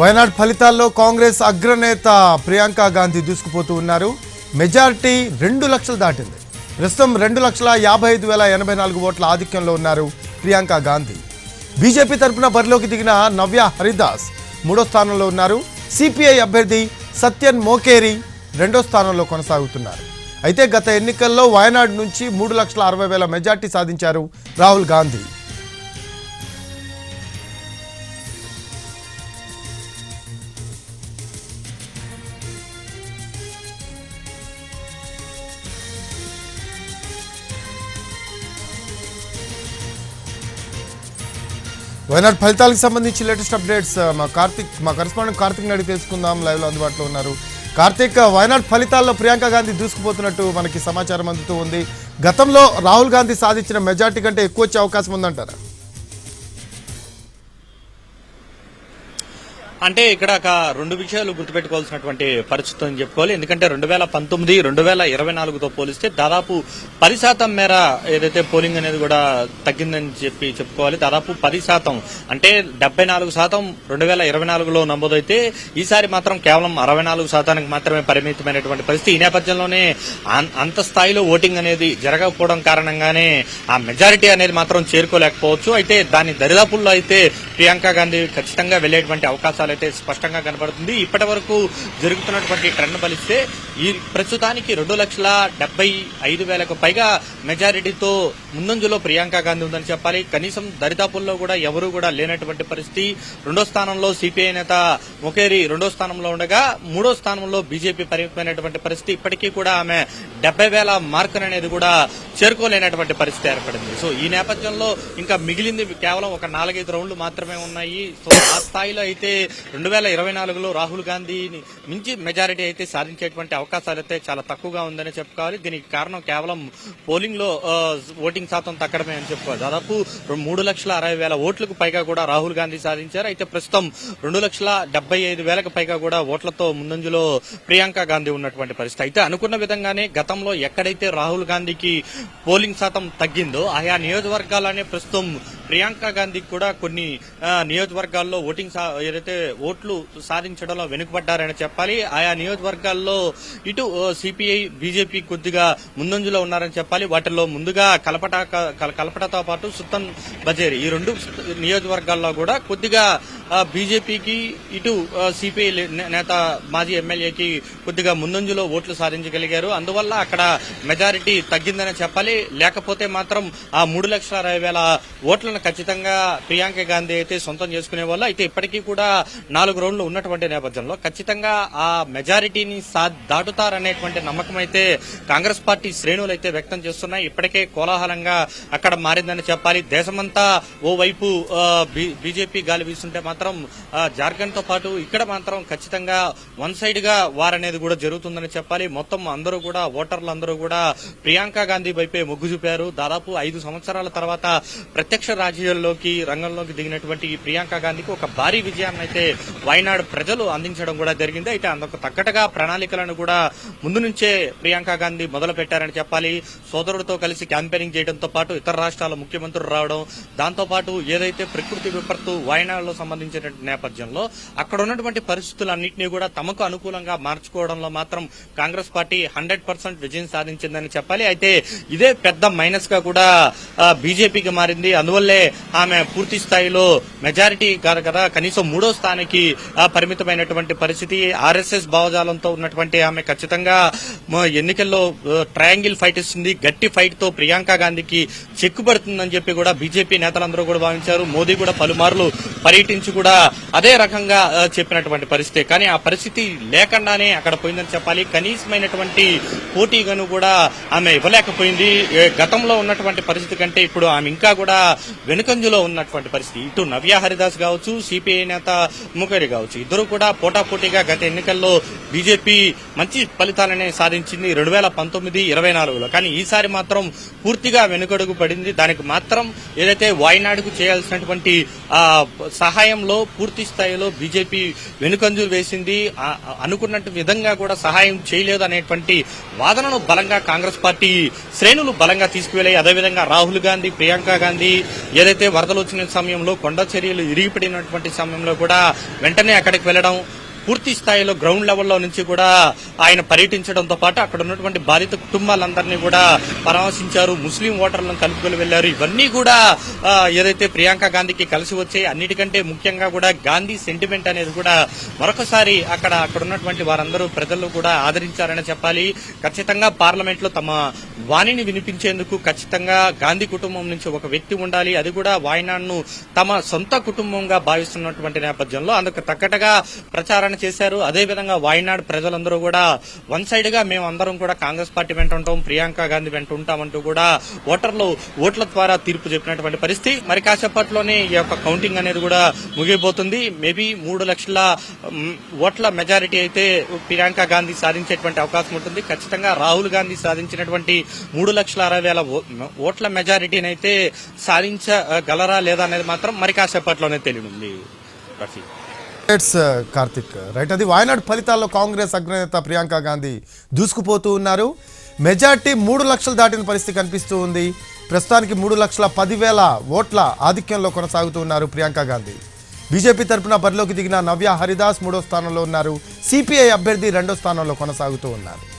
వయనాడ్ ఫలితాల్లో కాంగ్రెస్ అగ్రనేత ప్రియాంక గాంధీ దూసుకుపోతూ ఉన్నారు. మెజార్టీ రెండు లక్షలు దాటింది. ప్రస్తుతం రెండు లక్షల యాభై ఐదు వేల ఎనభై నాలుగు ఓట్ల ఆధిక్యంలో ఉన్నారు ప్రియాంక గాంధీ. బీజేపీ తరపున బరిలోకి దిగిన నవ్య హరిదాస్ మూడో స్థానంలో ఉన్నారు. సిపిఐ అభ్యర్థి సత్యన్ మోకేరి రెండో స్థానంలో కొనసాగుతున్నారు. అయితే గత ఎన్నికల్లో వయనాడు నుంచి మూడు లక్షల అరవై వేల మెజార్టీ సాధించారు రాహుల్ గాంధీ. వైనాడ్ ఫలితాలకు సంబంధించి లేటెస్ట్ అప్డేట్స్ మా కార్తిక్ మా కరెస్పాండెంట్ కార్తిక్ నడి తెలుసుకుందాం. లైవ్లో అందుబాటులో ఉన్నారు. కార్తిక్ వయనాడ్ ఫలితాల్లో ప్రియాంక గాంధీ దూసుకుపోతున్నట్టు మనకి సమాచారం అందుతూ ఉంది. గతంలో రాహుల్ గాంధీ సాధించిన మెజార్టీ కంటే ఎక్కువ వచ్చే అవకాశం ఉందంటారా? అంటే ఇక్కడ ఒక రెండు విషయాలు గుర్తుపెట్టుకోవాల్సినటువంటి పరిస్థితి అని చెప్పుకోవాలి. ఎందుకంటే రెండు వేల పంతొమ్మిది రెండు వేల ఇరవై నాలుగుతో పోలిస్తే దాదాపు పది శాతం మేర ఏదైతే పోలింగ్ అనేది కూడా తగ్గిందని చెప్పి చెప్పుకోవాలి దాదాపు పది శాతం. అంటే డెబ్బై నాలుగు శాతం రెండు వేల ఇరవై నాలుగులో నమోదైతే ఈసారి మాత్రం కేవలం అరవై నాలుగు శాతానికి మాత్రమే పరిమితమైనటువంటి పరిస్థితి. ఈ నేపథ్యంలోనే అంత స్థాయిలో ఓటింగ్ అనేది జరగకపోవడం కారణంగానే ఆ మెజారిటీ అనేది మాత్రం చేరుకోలేకపోవచ్చు. అయితే దాని దరిదాపుల్లో అయితే ప్రియాంక గాంధీ ఖచ్చితంగా వెళ్ళేటువంటి అవకాశాలు అయితే స్పష్టంగా కనబడుతుంది. ఇప్పటి వరకు జరుగుతున్నటువంటి ట్రెండ్ బలిస్తే ఈ ప్రస్తుతానికి రెండు లక్షల డెబ్బై ఐదు వేలకు పైగా మెజారిటీతో ముందంజలో ప్రియాంక గాంధీ ఉందని చెప్పాలి. కనీసం దరిదాపుల్లో కూడా ఎవరూ కూడా లేనటువంటి పరిస్థితి. రెండో స్థానంలో సిపిఐ నేత ముఖేరి రెండో స్థానంలో ఉండగా మూడో స్థానంలో బీజేపీ పరిమితమైనటువంటి పరిస్థితి. ఇప్పటికీ కూడా ఆమె డెబ్బై వేల మార్కును అనేది కూడా చేరుకోలేనటువంటి పరిస్థితి ఏర్పడింది. సో ఈ నేపథ్యంలో ఇంకా మిగిలింది కేవలం ఒక నాలుగైదు రౌండ్లు మాత్రమే ఉన్నాయి. సో ఆ స్థాయిలో అయితే రెండు వేల ఇరవై నాలుగులో రాహుల్ గాంధీని మించి మెజారిటీ అయితే సాధించేటువంటి అవకాశాలు అయితే చాలా తక్కువగా ఉందని చెప్పుకోవాలి. దీనికి కారణం కేవలం పోలింగ్లో ఓటింగ్ శాతం తగ్గడమే అని చెప్పుకోవాలి. దాదాపు మూడు లక్షల అరవై వేల ఓట్లకు పైగా కూడా రాహుల్ గాంధీ సాధించారు. అయితే ప్రస్తుతం రెండు లక్షల డెబ్బై ఐదు వేలకు పైగా కూడా ఓట్లతో ముందంజలో ప్రియాంక గాంధీ ఉన్నటువంటి పరిస్థితి. అయితే అనుకున్న విధంగానే గతంలో ఎక్కడైతే రాహుల్ గాంధీకి పోలింగ్ శాతం తగ్గిందో ఆయా నియోజకవర్గాలనే ప్రస్తుతం ప్రియాంక గాంధీకి కూడా కొన్ని నియోజకవర్గాల్లో ఓటింగ్ ఏదైతే ఓట్లు సాధించడంలో వెనుకబడ్డారని చెప్పాలి. ఆయా నియోజకవర్గాల్లో ఇటు సిపిఐ బీజేపీ కొద్దిగా ముందంజలో ఉన్నారని చెప్పాలి. వాటిల్లో ముందుగా కలపట కలపటతో పాటు సుత్తన్ బజేరి. ఈ రెండు నియోజకవర్గాల్లో కూడా కొద్దిగా బీజేపీకి ఇటు సిపిఐ నేత మాజీ ఎమ్మెల్యేకి కొద్దిగా ముందంజలో ఓట్లు సాధించగలిగారు. అందువల్ల అక్కడ మెజారిటీ తగ్గిందని చెప్పాలి. లేకపోతే మాత్రం ఆ మూడు లక్షల అరవై వేల ఓట్లను ఖచ్చితంగా ప్రియాంక గాంధీ అయితే సొంతం చేసుకునే వాళ్ళు. అయితే ఇప్పటికీ కూడా నాలుగు రౌండ్లు ఉన్నటువంటి నేపథ్యంలో ఖచ్చితంగా ఆ మెజారిటీని సా దాటుతారనేటువంటి నమ్మకం అయితే కాంగ్రెస్ పార్టీ శ్రేణులు అయితే వ్యక్తం చేస్తున్నాయి. ఇప్పటికే కోలాహలంగా అక్కడ మారిందని చెప్పాలి. దేశమంతా ఓవైపు బీజేపీ గాలి వీస్తుంటే మాత్రం జార్ఖండ్తో పాటు ఇక్కడ మాత్రం ఖచ్చితంగా వన్ సైడ్గా వారనేది అనేది కూడా జరుగుతుందని చెప్పాలి. మొత్తం అందరూ కూడా ఓటర్లు అందరూ కూడా ప్రియాంక గాంధీ వైపే మొగ్గు చూపారు. దాదాపు ఐదు సంవత్సరాల తర్వాత ప్రత్యక్ష రాజకీయాల్లోకి రంగంలోకి దిగినటువంటి ఈ ప్రియాంక గాంధీకి ఒక భారీ విజయాన్ని అయితే వైనాడు ప్రజలు అందించడం కూడా జరిగింది. అయితే అందుకు తగ్గట్టుగా ప్రణాళికలను కూడా ముందు నుంచే ప్రియాంక గాంధీ మొదలు పెట్టారని చెప్పాలి. సోదరుడితో కలిసి క్యాంపెయినింగ్ చేయడంతో పాటు ఇతర రాష్ట్రాల ముఖ్యమంత్రులు రావడం దాంతో పాటు ఏదైతే ప్రకృతి విపత్తు వాయనాడులో సంబంధించినటువంటి నేపథ్యంలో అక్కడ ఉన్నటువంటి పరిస్థితులన్నింటినీ కూడా తమకు అనుకూలంగా మార్చుకోవడంలో మాత్రం కాంగ్రెస్ పార్టీ హండ్రెడ్ పర్సెంట్ విజయం సాధించిందని చెప్పాలి. అయితే ఇదే పెద్ద మైనస్గా కూడా బీజేపీకి మారింది. అందువల్లే ఆమె పూర్తి స్థాయిలో మెజారిటీ కాదు కదా కనీసం మూడో స్థానానికి పరిమితమైనటువంటి పరిస్థితి ఆర్ఎస్ఎస్ భావజాలంతో ఉన్నటువంటి ఆమె ఖచ్చితంగా ఎన్నికల్లో ట్రయాంగిల్ ఫైట్ ఇస్తుంది గట్టి ఫైట్తో ప్రియాంక గాంధీకి చెక్కుపడుతుందని చెప్పి కూడా బీజేపీ నేతలందరూ కూడా భావించారు. మోదీ కూడా పలుమార్లు పర్యటించి కూడా అదే రకంగా చెప్పినటువంటి పరిస్థితి. కానీ ఆ పరిస్థితి లేకుండానే అక్కడ పోయిందని చెప్పాలి. కనీసమైనటువంటి పోటీగాను కూడా ఆమె ఇవ్వలేకపోయింది. గతంలో ఉన్నటువంటి పరిస్థితి కంటే ఇప్పుడు ఆమె ఇంకా కూడా వెనుకంజలో ఉన్నటువంటి పరిస్థితి. ఇటు నవ్య హరిదాస్ కావచ్చు సిపిఐ నేత ముఖరి కావచ్చు. ఇద్దరు కూడా పోటాపోటీగా గత ఎన్నికల్లో బీజేపీ మంచి ఫలితాలనే సాధించింది రెండు వేల పంతొమ్మిది ఇరవై నాలుగులో. కానీ ఈసారి మాత్రం పూర్తిగా వెనుకడుగు పడింది. దానికి మాత్రం ఏదైతే వాయినాడుకు చేయాల్సినటువంటి సహాయంలో పూర్తి స్థాయిలో బీజేపీ వెనుకంజు వేసింది. అనుకున్న విధంగా కూడా సహాయం చేయలేదు అనేటువంటి వాదనను బలంగా కాంగ్రెస్ పార్టీ శ్రేణులు బలంగా తీసుకువెళ్ళాయి. అదేవిధంగా రాహుల్ గాంధీ ప్రియాంక గాంధీ ఏదైతే వరదలు వచ్చిన సమయంలో కొండ చర్యలు ఇరిగిపడినటువంటి సమయంలో కూడా వెంటనే అక్కడికి వెళ్ళడం పూర్తి స్థాయిలో గ్రౌండ్ లెవెల్లో నుంచి కూడా ఆయన పర్యటించడంతో పాటు అక్కడ ఉన్నటువంటి బాధిత కుటుంబాలందరినీ కూడా పరామర్శించారు. ముస్లిం ఓటర్లను కలుపుకొని వెళ్ళారు ఇవన్నీ కూడా ఏదైతే ప్రియాంక గాంధీకి కలిసి వచ్చాయి అన్నిటికంటే ముఖ్యంగా కూడా గాంధీ సెంటిమెంట్ అనేది కూడా మరొకసారి అక్కడ అక్కడ ఉన్నటువంటి వారందరూ ప్రజలు కూడా ఆదరించారని చెప్పాలి. ఖచ్చితంగా పార్లమెంట్లో తమ వాణిని వినిపించేందుకు ఖచ్చితంగా గాంధీ కుటుంబం నుంచి ఒక వ్యక్తి ఉండాలి. అది కూడా వాయనాడ్ను తమ సొంత కుటుంబంగా భావిస్తున్నటువంటి నేపథ్యంలో అందుకు తగ్గట్టుగా ప్రచారణ చేశారు. అదే విధంగా వాయనాడ్ ప్రజలందరూ కూడా వన్ సైడ్గా మేము అందరం కూడా కాంగ్రెస్ పార్టీ వెంట ఉంటాం ప్రియాంక గాంధీ వెంట ఉంటామంటూ కూడా ఓటర్లు ఓట్ల ద్వారా తీర్పు చెప్పినటువంటి పరిస్థితి. మరి కాసేపట్లోనే ఈ యొక్క కౌంటింగ్ అనేది కూడా ముగిపోతుంది మేబీ మూడు లక్షల ఓట్ల మెజారిటీ అయితే ప్రియాంక గాంధీ సాధించేటువంటి అవకాశం ఉంటుంది. ఖచ్చితంగా రాహుల్ గాంధీ సాధించినటువంటి మూడు లక్షల అరవై వేల ఓ- ఓట్ల మెజారిటీని అయితే సాధించగలరా లేదా అనేది మాత్రం మరి కాసేపట్లోనే తెలియనుంది రఫీ. Uh, కార్తిక్. రైట్ అది వాయనాడు ఫలితాల్లో కాంగ్రెస్ అగ్రనేత ప్రియాంక గాంధీ దూసుకుపోతూ ఉన్నారు. మెజార్టీ మూడు లక్షలు దాటిన పరిస్థితి కనిపిస్తూ ఉంది. ప్రస్తుతానికి మూడు లక్షల పదివేల ఓట్ల ఆధిక్యంలో కొనసాగుతూ ఉన్నారు ప్రియాంక గాంధీ. బీజేపీ తరపున బరిలోకి దిగిన నవ్య హరిదాస్ మూడో స్థానంలో ఉన్నారు. సిపిఐ అభ్యర్థి రెండో స్థానంలో కొనసాగుతూ ఉన్నారు.